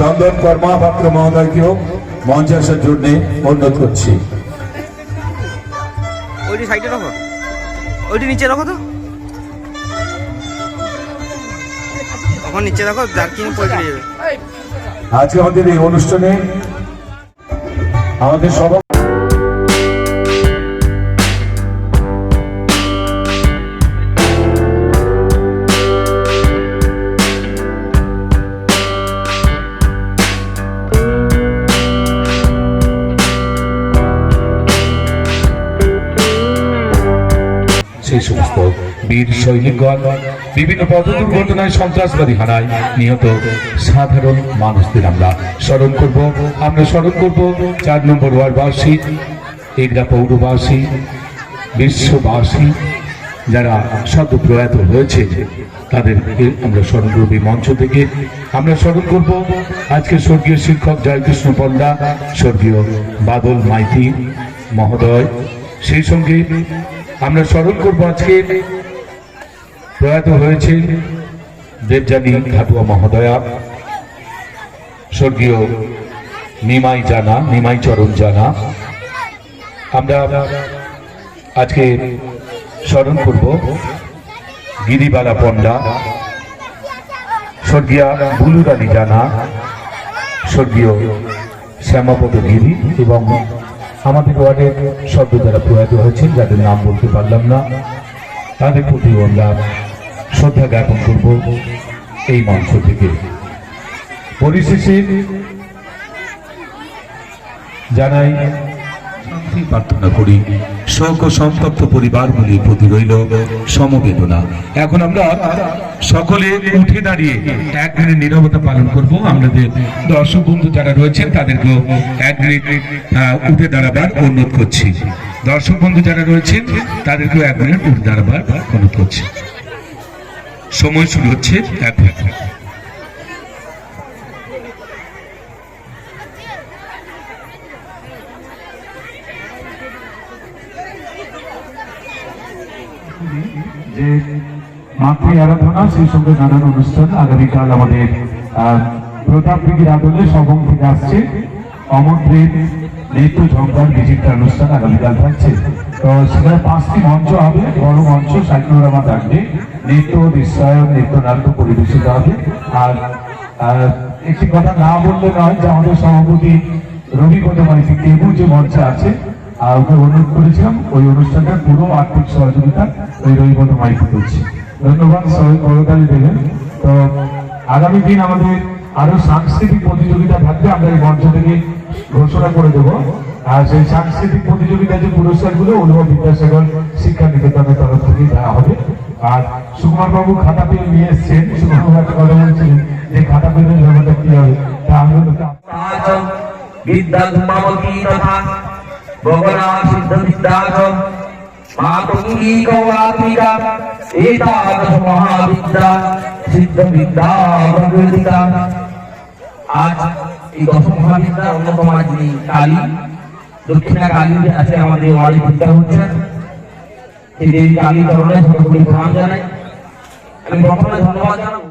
চন্দন কর্মাপাত্র মহোদয়কেও মঞ্চে আসার জন্য অনুরোধ করছি। ওইটি সাইডে রাখো। ওইটি নিচে রাখো তো। তখন নিচে রাখো জার্কিং পড়ে যাবে। আজকে আমাদের এই অনুষ্ঠানে আমাদের সভা সেই সমস্ত বীর সৈনিকগণ, বিভিন্ন পথ দুর্ঘটনায় সন্ত্রাসবাদী হানায় নিহত সাধারণ মানুষদের আমরা স্মরণ করব। আমরা স্মরণ করব চার নম্বর ওয়ার্ডবাসী, এগরা পৌরবাসী, বিশ্ববাসী, যারা সদ্য প্রয়াত হয়েছে তাদেরকে আমরা মঞ্চ থেকে। আমরা স্মরণ করব আজকে স্বর্গীয় শিক্ষক জয়কৃষ্ণ পণ্ডা, স্বর্গীয় বাদল মাইতি মহোদয়, সেই সঙ্গে আমরা স্মরণ করব আজকে। প্রয়াত হয়েছে দেবযানী ঘাটুয়া মহোদয়া, স্বর্গীয় নিমাই জানা, নিমাই চরণ জানা। আমরা আজকে স্মরণ করব গিরিবালা পণ্ডা, স্বর্গীয়া বুলুরানী জানা, স্বর্গীয় শ্যামাপদ গিরি এবং আমাদের ওয়ার্ডের সদ্য যারা প্রয়াত হয়েছেন, যাদের নাম বলতে পারলাম না, তাদের প্রতি আমরা শ্রদ্ধা জ্ঞাপন করব এই মঞ্চ থেকে। পরিশেষে জানাই শান্তি প্রার্থনা করি। শোক ও সন্তপ্ত পরিবারগুলির প্রতি রইল সমবেদনা। এখন আমরা সকলে উঠে দাঁড়িয়ে এক মিনিট নীরবতা পালন করব। আমাদের দর্শক বন্ধু যারা রয়েছেন, তাদেরকেও এক মিনিট উঠে দাঁড়াবার অনুরোধ করছি। দর্শক বন্ধু যারা রয়েছেন, তাদেরকেও এক মিনিট উঠে দাঁড়াবার অনুরোধ করছি। সময় শুরু হচ্ছে এক মিনিট। যে মাতৃ আরাধনা, সেই সঙ্গে নানান অনুষ্ঠান আগামীকাল আমাদের প্রতাপ দিঘির আদলে সবং থেকে আসছে। অমরদেব নৃত্য ঝঙ্কার বিচিত্র অনুষ্ঠান আগামীকাল থাকছে। তো সেখানে পাঁচটি মঞ্চ হবে, বড় মঞ্চ সাইক্লোরামা থাকবে নৃত্য দৃশ্যায়ন নৃত্য নাট্য পরিবেশিত হবে। আর একটি কথা না বললে নয় যে আমাদের সভাপতি রবি কটমাইতি কেবু যে মঞ্চে আছে আর অনুরোধ করেছিলাম, ওই অনুষ্ঠানটার পুরো আর্থিক সহযোগিতা ওই রবিবত মাইতি করছে। ধন্যবাদ সবাই করতালি দেবেন। তো আগামী দিন আমাদের আরও সাংস্কৃতিক প্রতিযোগিতা থাকবে, আমরা এই মঞ্চ থেকে ঘোষণা করে দেবো। আর সেই সাংস্কৃতিক প্রতিযোগিতা যে পুরস্কারগুলো, অনুভব বিদ্যাসাগর শিক্ষা নিকেতনের তরফ থেকে দেওয়া হবে। আর সুকুমার বাবু খাতা পেয়ে নিয়ে এসছেন। সুকুমার কথা বলছিলেন যে খাতা পেলে ব্যাপারটা কি হবে? তা আমরা তো च विद्याधुमवती तथा भवना सिद्धविद्या च मातुङ्गी कौलात्मिका एतादश महाविद्या সিদ্ধবিদ্যা প্রকৃতিকা আজ এই দশ মহাবিদ্যার অন্যতম যিনি কালী দক্ষিণা কালী যে আছে আমাদের ওয়ার্ডে বিদ্যা হচ্ছেন সেই দেবী কালী চরণে সর্বোপরি প্রণাম জানাই আমি প্রথমে ধন্যবাদ জানাবো